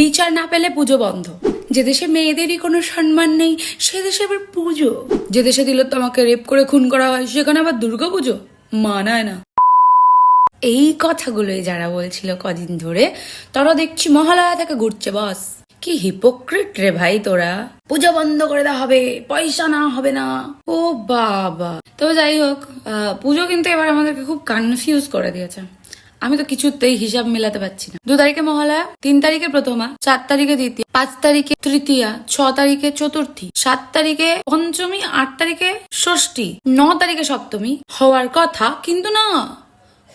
বিচার না পেলে পুজো বন্ধ। যে দেশে মেয়েদেরই কোনো সম্মান নেই, সে দেশে আবার পুজো। যে দেশে দিল তোমাকে রেপ করে খুন করা হয়, সেখানে আবার দুর্গা পুজো? মানায় না। এই কথাগুলোই যারা বলছিল কদিন ধরে, তারা দেখছি মহালয়া থেকে ঘুরছে, বস। কি হিপোক্রিট রে ভাই তোরা। পূজা বন্ধ করে দেওয়া হবে, পয়সা না হবে না। ও বাবা। তো যাই হোক পুজো কিন্তু এবার আমাদেরকে খুব কনফিউজ করে দিয়েছে। আমি তো কিছুতেই হিসাব মেলাতে পারছি না। দু তারিখে মহালয়া, তিন তারিখে প্রথমা, চার তারিখে দ্বিতীয়, পাঁচ তারিখে তৃতীয়া, ছ তারিখে চতুর্থী, সাত তারিখে পঞ্চমী, আট তারিখে ষষ্ঠী, ন তারিখে সপ্তমী হওয়ার কথা কিন্তু না।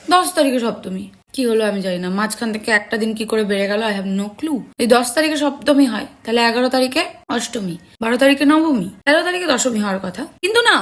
দশ তারিখে সপ্তমী। কি হলো আমি জানি না। মাঝখান থেকে একটা দিন কি করে বেড়ে গেল আই হ্যাভ নো ক্লু এই দশ তারিখে সপ্তমী হয়, তাহলে এগারো তারিখে অষ্টমী, বারো তারিখে নবমী, তেরো তারিখে দশমী হওয়ার কথা। কিন্তু না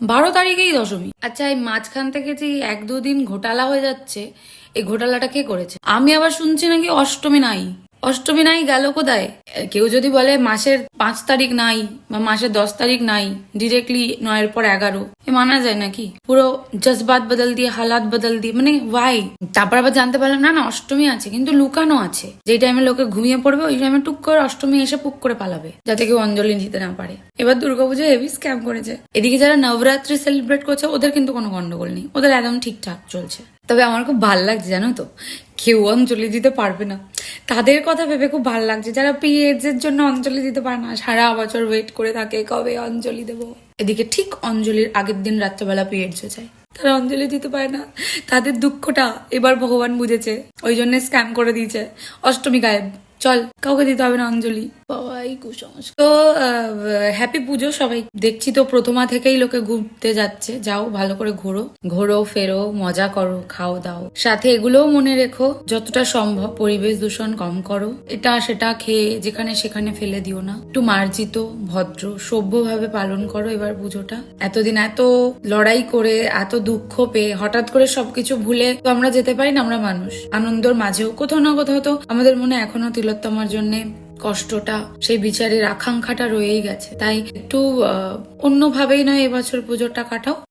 বারো তারিখেই দশমী। আচ্ছা এই মাঝখান থেকে যে এক দুদিন ঘোটালা হয়ে যাচ্ছে, এই ঘোটালাটা কে করেছে? আমি আবার শুনছি নাকি অষ্টমী নাই। অষ্টমী নাই, গেল কোথায়? কেউ যদি বলে মাসের পাঁচ তারিখ নাই বা মাসের দশ তারিখ নাই ডিরেক্টলি নয়ের পর এগারো, এ মানা যায় নাকি? পুরো জজবাত বদল দিয়ে, হালাত বদল দিয়ে মানে ওয়াই তারপর আবার জানতে পারলাম, না না, অষ্টমী আছে, কিন্তু লুকানো আছে। যে টাইমে লোকে ঘুমিয়ে পড়বে, ওই টাইমে টুক করে অষ্টমী এসে পুক করে পালাবে, যাতে কেউ অঞ্জলি নিতে না পারে। এবার দুর্গাপুজো হেভি স্ক্যাম করেছে। এদিকে যারা নবরাত্রি সেলিব্রেট করছে, ওদের কিন্তু কোনো গন্ডগোল নেই, ওদের একদম ঠিকঠাক চলছে। তবে আমার খুব ভালো লাগছে, জানো তো? কেউ অঞ্জলি দিতে পারবে না। তাদের কথা ভেবে খুব ভালো লাগছে। যারা পিএইচ এর জন্য অঞ্জলি দিতে পারে না, সারা বছর ওয়েট করে থাকে কবে অঞ্জলি দেবো। এদিকে ঠিক অঞ্জলির আগের দিন রাত্রেবেলা পিএইচ হয়ে যায়। তারা অঞ্জলি দিতে পারে না। তাদের দুঃখটা এবার ভগবান বুঝেছে। ওই জন্য স্ক্যাম করে দিয়েছে। অষ্টমী গায়েব। চল কাউকে দিতে হবে না অঞ্জলি বাবাই কুসংস্কার। তো হ্যাপি পুজো সবাই। দেখছি তো প্রথমা থেকেই লোকে ঘুরতে যাচ্ছে। যাও ভালো করে ঘোরো। ঘোরো ফেরো মজা করো খাও দাও। সাথে এগুলোও মনে রেখো যতটা সম্ভব পরিবেশ দূষণ কম করো। এটা সেটা খেয়ে যেখানে সেখানে ফেলে দিও না। একটু মার্জিত ভদ্র সভ্যভাবে পালন করো এবার পুজোটা। এতদিন এত লড়াই করে এত দুঃখ পেয়ে হঠাৎ করে সবকিছু ভুলে তো আমরা যেতে পারি না আমরা মানুষ। আনন্দর মাঝেও কোথাও না কোথাও তো আমাদের মনে এখনও তিলোত্তমার জন্য কষ্টটা, সেই বিচারের আকাঙ্ক্ষাটা রয়েই গেছে। তাই একটু অন্যভাবেই নয়, এবছর পুজোটা কাটাও।